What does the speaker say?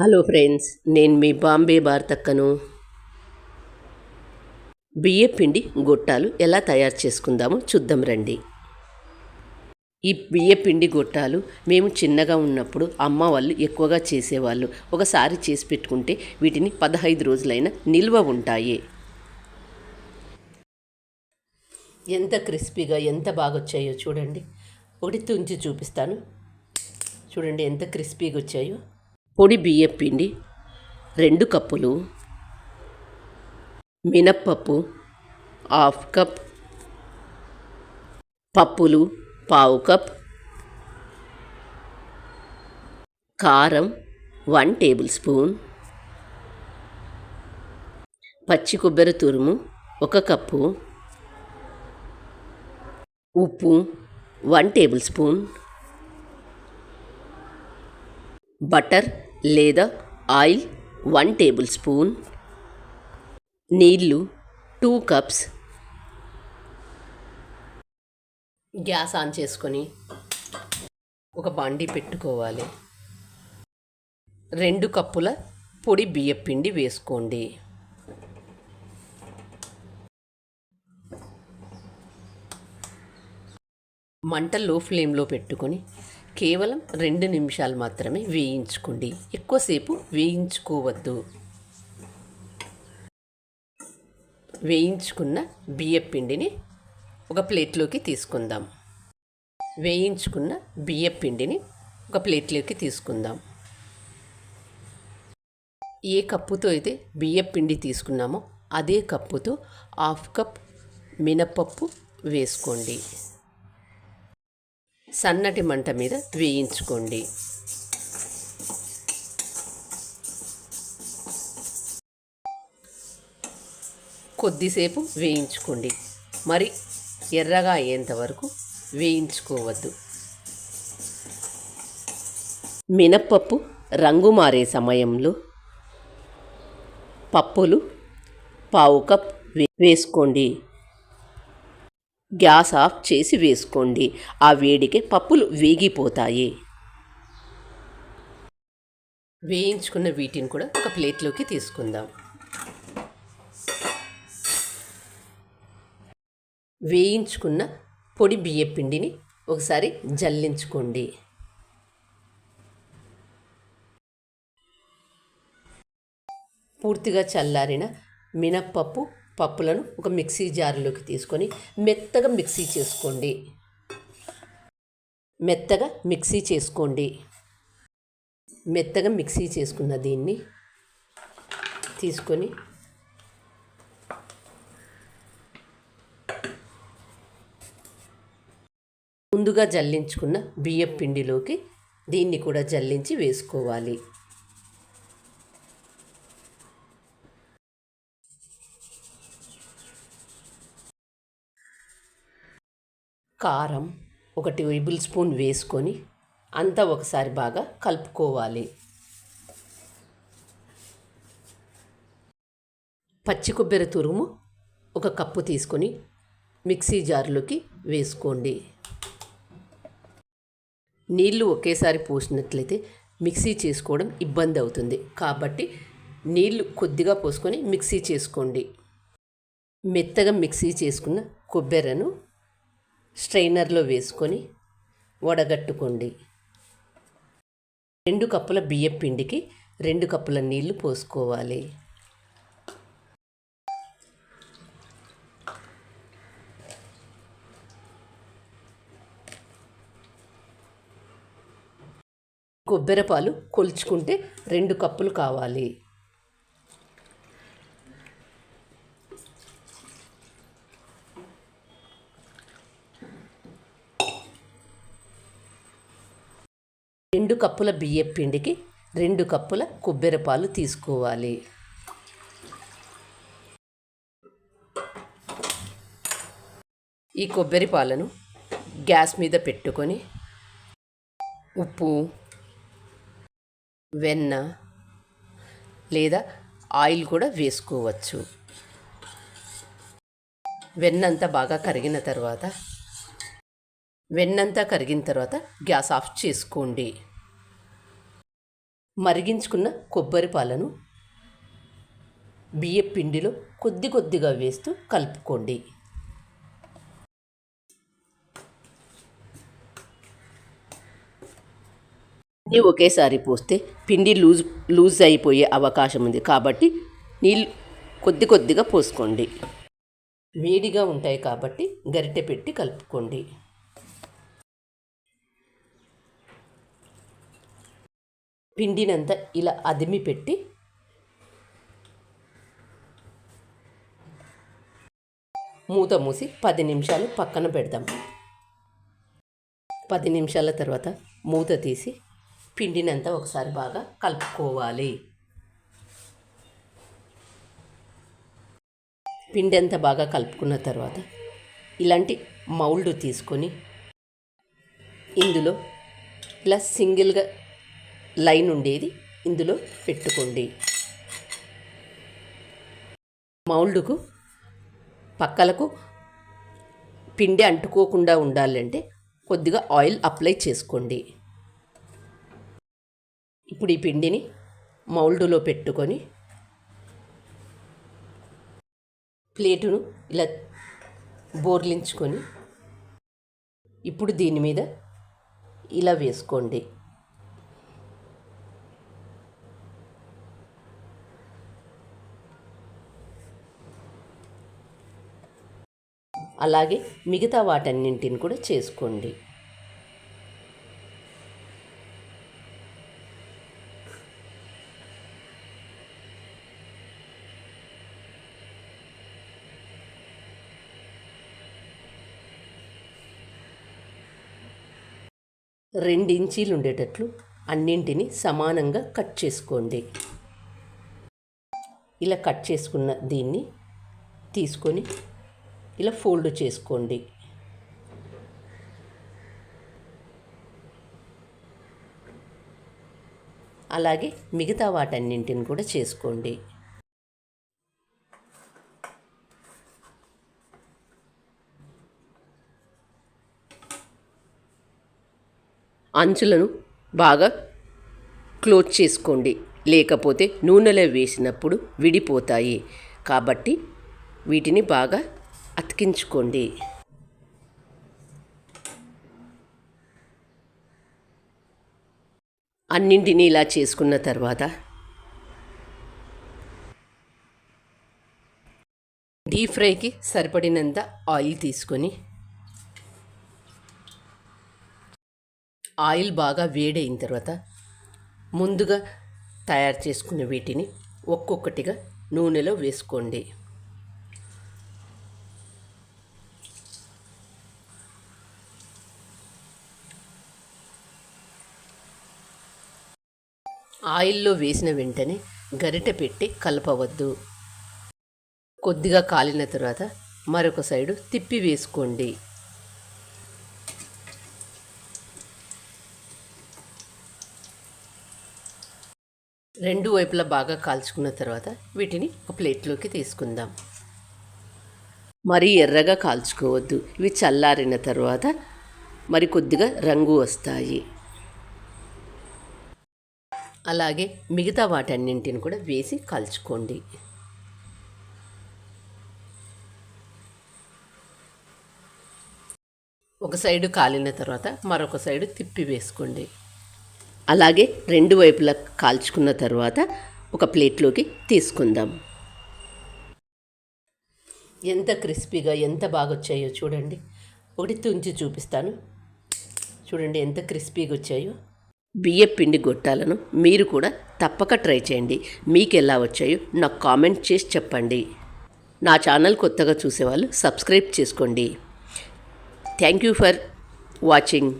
Hello friends నేను మీ బాంబే భారతక్కను బియ్య పిండి గొట్టాలు ఎలా తయారు చేసుకుందామో చూద్దాం రండి. ఈ బియ్య పిండి గొట్టాలు మేము చిన్నగా ఉన్నప్పుడు అమ్మ వాళ్ళు ఎక్కువగా చేసేవాళ్ళు. ఒకసారి చేసి పెట్టుకుంటే వీటిని పదహైదు రోజులైనా నిల్వ ఉంటాయి. ఎంత క్రిస్పీగా ఎంత బాగా వచ్చాయో చూడండి. ఒకటి తుంచి చూపిస్తాను. చూడండి ఎంత క్రిస్పీగా వచ్చాయో పొడి బియ్యపిండి రెండు కప్పులు మినప్పప్పు హాఫ్ కప్ పప్పులు పావు కప్ కారం వన్ టేబుల్ స్పూన్ పచ్చి కొబ్బరి తురుము ఒక కప్పు ఉప్పు వన్ టేబుల్ స్పూన్ బటర్ లేదా ఆయిల్ వన్ టేబుల్ స్పూన్. నీళ్ళు టూ కప్స్. గ్యాస్ ఆన్ చేసుకొని ఒక బండి పెట్టుకోవాలి. రెండు కప్పుల పొడి బియ్యం పిండి వేసుకోండి. మంట లో ఫ్లేమ్లో పెట్టుకొని కేవలం రెండు నిమిషాలు మాత్రమే వేయించుకోండి. ఎక్కువసేపు వేయించుకోవద్దు. వేయించుకున్న బియ్యపిండిని ఒక ప్లేట్లోకి తీసుకుందాం. వేయించుకున్న బియ్యపిండిని ఒక ప్లేట్లోకి తీసుకుందాం. ఏ కప్పుతో అయితే బియ్యపిండి తీసుకున్నామో అదే కప్పుతో హాఫ్ కప్ మినపప్పు వేసుకోండి. సన్నటి మంట మీద వేయించుకోండి. కొద్దిసేపు వేయించుకోండి. మరి ఎర్రగా అయ్యేంత వరకు వేయించుకోవద్దు. మినప్పప్పు రంగు మారే సమయంలో పప్పులు పావు కప్ వేసుకోండి. గ్యాస్ ఆఫ్ చేసి వేసుకోండి. ఆ వేడికి పప్పులు వేగిపోతాయి. వేయించుకున్న వీటిని కూడా ఒక ప్లేట్లోకి తీసుకుందాం. వేయించుకున్న పొడి బియ్య పిండిని ఒకసారి జల్లించుకోండి. పూర్తిగా చల్లారిన మినప్పప్పు పప్పులను ఒక మిక్సీ జార్లోకి తీసుకొని మెత్తగా మిక్సీ చేసుకోండి. మెత్తగా మిక్సీ చేసుకోండి. మెత్తగా మిక్సీ చేసుకున్న దీన్ని తీసుకొని ముందుగా జల్లించుకున్న బియ్యం పిండిలోకి దీన్ని కూడా జల్లించి వేసుకోవాలి. కారం ఒక టేబుల్ స్పూన్ వేసుకొని అంతా ఒకసారి బాగా కలుపుకోవాలి. పచ్చి కొబ్బరి తురుము ఒక కప్పు తీసుకొని మిక్సీ జార్లోకి వేసుకోండి. నీళ్ళు ఒకేసారి పోసినట్లయితే మిక్సీ చేసుకోవడం ఇబ్బంది అవుతుంది. కాబట్టి నీళ్ళు కొద్దిగా పోసుకొని మిక్సీ చేసుకోండి. మెత్తగా మిక్సీ చేసుకున్న కొబ్బెరను స్ట్రైనర్లో వేసుకొని వడగట్టుకోండి. రెండు కప్పుల బియ్యం పిండికి రెండు కప్పుల నీళ్ళు పోసుకోవాలి. కొబ్బరిపాలు కొలుచుకుంటే రెండు కప్పులు కావాలి. రెండు కప్పుల బియ్యం పిండికి రెండు కప్పుల కొబ్బరి పాలు తీసుకోవాలి. ఈ కొబ్బరి పాలను గ్యాస్ మీద పెట్టుకొని ఉప్పు వెన్న లేదా ఆయిల్ కూడా వేసుకోవచ్చు. వెన్నంతా బాగా కరిగిన తర్వాత వెన్నంతా కరిగిన తర్వాత గ్యాస్ ఆఫ్ చేసుకోండి. మరిగించుకున్న కొబ్బరి పాలను బియ్య పిండిలో కొద్ది కొద్దిగా వేస్తూ కలుపుకోండి. పిండి ఒకేసారి పోస్తే పిండి లూజ్ లూజ్ అయిపోయే అవకాశం ఉంది కాబట్టి నీళ్ళు కొద్ది కొద్దిగా పోసుకోండి. వేడిగా ఉంటాయి కాబట్టి గరిటె పెట్టి కలుపుకోండి. పిండినంత ఇలా అదిమి పెట్టి మూత మూసి పది నిమిషాలు పక్కన పెడదాం. పది నిమిషాల తర్వాత మూత తీసి పిండినంత ఒకసారి బాగా కలుపుకోవాలి. పిండి అంతా బాగా కలుపుకున్న తర్వాత ఇలాంటి మౌల్డ్ తీసుకొని ఇందులో ఇలా సింగిల్గా లైన్ ఉండేది. ఇందులో పెట్టుకోండి. మౌల్డ్కు పక్కలకు పిండి అంటుకోకుండా ఉండాలంటే కొద్దిగా ఆయిల్ అప్లై చేసుకోండి. ఇప్పుడు ఈ పిండిని మౌల్డ్లో పెట్టుకొని ప్లేటును ఇలా బోర్లించుకొని ఇప్పుడు దీని మీద ఇలా వేసుకోండి. అలాగే మిగతా వాటన్నింటిని కూడా చేసుకోండి. రెండించీలు ఉండేటట్లు అన్నింటినీ సమానంగా కట్ చేసుకోండి. ఇలా కట్ చేసుకున్న దీన్ని తీసుకొని ఇలా ఫోల్డ్ చేసుకోండి. అలాగే మిగతా వాటన్నింటిని కూడా చేసుకోండి. అంచులను బాగా క్లోజ్ చేసుకోండి. లేకపోతే నూనెలో వేసినప్పుడు విడిపోతాయి. కాబట్టి వీటిని బాగా అతికించుకోండి అన్నింటినీ ఇలా చేసుకున్న తర్వాత డీప్ ఫ్రైకి సరిపడినంత ఆయిల్ తీసుకొని ఆయిల్ బాగా వేడైన తర్వాత ముందుగా తయారు చేసుకున్న వీటిని ఒక్కొక్కటిగా నూనెలో వేసుకోండి. ఆయిల్లో వేసిన వెంటనే గరిటె పెట్టి కలపవద్దు. కొద్దిగా కాలిన తర్వాత మరొక సైడు తిప్పి వేసుకోండి. రెండు వైపులా బాగా కాల్చుకున్న తర్వాత వీటిని ఒక ప్లేట్లోకి తీసుకుందాం. మరీ ఎర్రగా కాల్చుకోవద్దు. ఇవి చల్లారిన తర్వాత మరి కొద్దిగా రంగు వస్తాయి. అలాగే మిగతా వాటన్నింటిని కూడా వేసి కాల్చుకోండి. ఒక సైడు కాలిన తర్వాత మరొక సైడు తిప్పి వేసుకోండి. అలాగే రెండు వైపులా కాల్చుకున్న తర్వాత ఒక ప్లేట్లోకి తీసుకుందాం. ఎంత క్రిస్పీగా ఎంత బాగా వచ్చాయో చూడండి. ఒకటి తుంచి చూపిస్తాను. చూడండి ఎంత క్రిస్పీగా వచ్చాయో బియ్య పిండి గొట్టాలను మీరు కూడా తప్పక ట్రై చేయండి. మీకు ఎలా వచ్చాయో నాకు కామెంట్ చేసి చెప్పండి. నా ఛానల్ కొత్తగా చూసేవాళ్ళు సబ్స్క్రైబ్ చేసుకోండి. Thank you for watching.